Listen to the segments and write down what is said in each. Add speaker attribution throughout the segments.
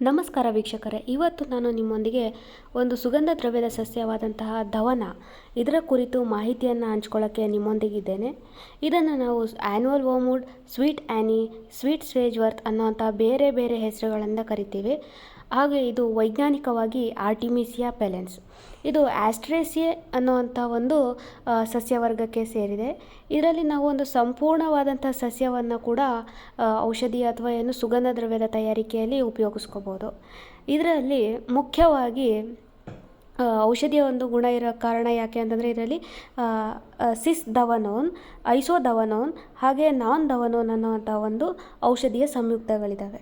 Speaker 1: ನಮಸ್ಕಾರ ವೀಕ್ಷಕರೇ, ಇವತ್ತು ನಾನು ನಿಮ್ಮೊಂದಿಗೆ ಒಂದು ಸುಗಂಧ ದ್ರವ್ಯದ ಸಸ್ಯವಾದಂತಹ ಧವನ. ಇದರ ಕುರಿತು ಮಾಹಿತಿಯನ್ನು ಹಂಚ್ಕೊಳ್ಳೋಕ್ಕೆ ನಿಮ್ಮೊಂದಿಗಿದ್ದೇನೆ. ಇದನ್ನು ನಾವು ಆ್ಯನ್ಯುವಲ್ ವೋಮುಡ್ ಸ್ವೀಟ್ ಆ್ಯನಿ ಸ್ವೀಟ್ ಸ್ವೇಜ್ವರ್ತ್ ಅನ್ನೋಂಥ ಬೇರೆ ಬೇರೆ ಹೆಸರುಗಳಿಂದ ಕರಿತೀವಿ. ಹಾಗೆ ಇದು ವೈಜ್ಞಾನಿಕವಾಗಿ ಆರ್ಟಿಮಿಸಿಯಾ ಪೆಲೆನ್ಸ್ ಇದು ಆಸ್ಟ್ರೇಸಿಯೆ ಅನ್ನುವಂಥ ಒಂದು ಸಸ್ಯವರ್ಗಕ್ಕೆ ಸೇರಿದೆ. ಇದರಲ್ಲಿ ನಾವು ಒಂದು ಸಂಪೂರ್ಣವಾದಂಥ ಸಸ್ಯವನ್ನು ಕೂಡ ಔಷಧಿ ಅಥವಾ ಏನು ಸುಗಂಧ ದ್ರವ್ಯದ ತಯಾರಿಕೆಯಲ್ಲಿ ಉಪಯೋಗಿಸ್ಕೋಬೋದು. ಇದರಲ್ಲಿ ಮುಖ್ಯವಾಗಿ ಔಷಧಿಯ ಒಂದು ಗುಣ ಇರೋ ಕಾರಣ ಯಾಕೆ ಅಂತಂದರೆ ಇದರಲ್ಲಿ ಸಿಸ್ ದವನೋನ್, ಐಸೋ ದವನೋನ್ ಹಾಗೆ ನಾನ್ ದವನೋನ್ ಅನ್ನುವಂಥ ಒಂದು ಔಷಧಿಯ ಸಂಯುಕ್ತಗಳಿದ್ದಾವೆ.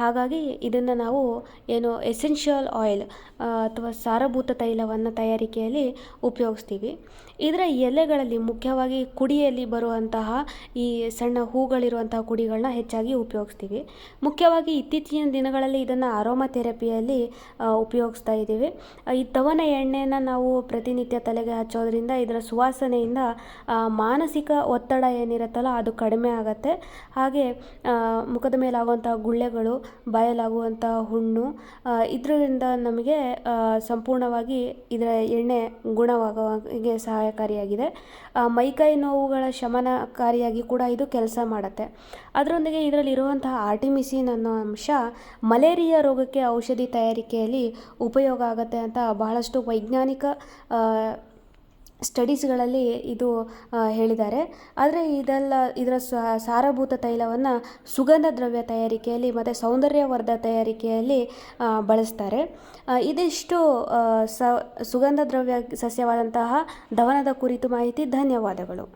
Speaker 1: ಹಾಗಾಗಿ ಇದನ್ನು ನಾವು ಏನು ಎಸೆನ್ಷಿಯಲ್ ಆಯಿಲ್ ಅಥವಾ ಸಾರಭೂತ ತೈಲವನ್ನು ತಯಾರಿಕೆಯಲ್ಲಿ ಉಪಯೋಗಿಸ್ತೀವಿ. ಇದರ ಎಲೆಗಳಲ್ಲಿ ಮುಖ್ಯವಾಗಿ ಕುಡಿಯಲ್ಲಿ ಬರುವಂತಹ ಈ ಸಣ್ಣ ಹೂಗಳಿರುವಂತಹ ಕುಡಿಗಳನ್ನ ಹೆಚ್ಚಾಗಿ ಉಪಯೋಗಿಸ್ತೀವಿ. ಮುಖ್ಯವಾಗಿ ಇತ್ತೀಚಿನ ದಿನಗಳಲ್ಲಿ ಇದನ್ನು ಅರೋಮಾ ಥೆರಪಿಯಲ್ಲಿ ಉಪಯೋಗಿಸ್ತಾ ಇದ್ದೀವಿ. ಈ ತವನ ಎಣ್ಣೆಯನ್ನು ನಾವು ಪ್ರತಿನಿತ್ಯ ತಲೆಗೆ ಹಚ್ಚೋದ್ರಿಂದ ಇದರ ಸುವಾಸನೆಯಿಂದ ಮಾನಸಿಕ ಒತ್ತಡ ಏನಿರುತ್ತಲ್ಲ ಅದು ಕಡಿಮೆ ಆಗುತ್ತೆ. ಹಾಗೆ ಮುಖದ ಮೇಲಾಗುವಂಥ ಗುಳ್ಳೆಗಳು ಬಾಯಲಾಗುವಂಥ ಹುಣ್ಣು ಇದರಿಂದ ನಮಗೆ ಸಂಪೂರ್ಣವಾಗಿ ಇದರ ಎಣ್ಣೆ ಗುಣವಾಗುವಾಗೆ ಸಹಾಯಕಾರಿಯಾಗಿದೆ. ಮೈಕೈ ನೋವುಗಳ ಶಮನಕಾರಿಯಾಗಿ ಕೂಡ ಇದು ಕೆಲಸ ಮಾಡುತ್ತೆ. ಅದರೊಂದಿಗೆ ಇದರಲ್ಲಿರುವಂತಹ ಆರ್ಟಿಮಿಸಿನ್ ಅನ್ನೋ ಅಂಶ ಮಲೇರಿಯಾ ರೋಗಕ್ಕೆ ಔಷಧಿ ತಯಾರಿಕೆಯಲ್ಲಿ ಉಪಯೋಗ ಆಗುತ್ತೆ ಅಂತ ಬಹಳಷ್ಟು ವೈಜ್ಞಾನಿಕ ಸ್ಟಡೀಸ್ಗಳಲ್ಲಿ ಇದು ಹೇಳಿದ್ದಾರೆ. ಆದರೆ ಇದೆಲ್ಲ, ಇದರ ಸಾರಭೂತ ತೈಲವನ್ನು ಸುಗಂಧ ದ್ರವ್ಯ ತಯಾರಿಕೆಯಲ್ಲಿ ಮತ್ತು ಸೌಂದರ್ಯವರ್ಧ ತಯಾರಿಕೆಯಲ್ಲಿ ಬಳಸ್ತಾರೆ. ಇದಿಷ್ಟು ಸುಗಂಧ ದ್ರವ್ಯ ಸಸ್ಯವಾದಂತಹ ದವನದ ಕುರಿತು ಮಾಹಿತಿ, ಧನ್ಯವಾದಗಳು.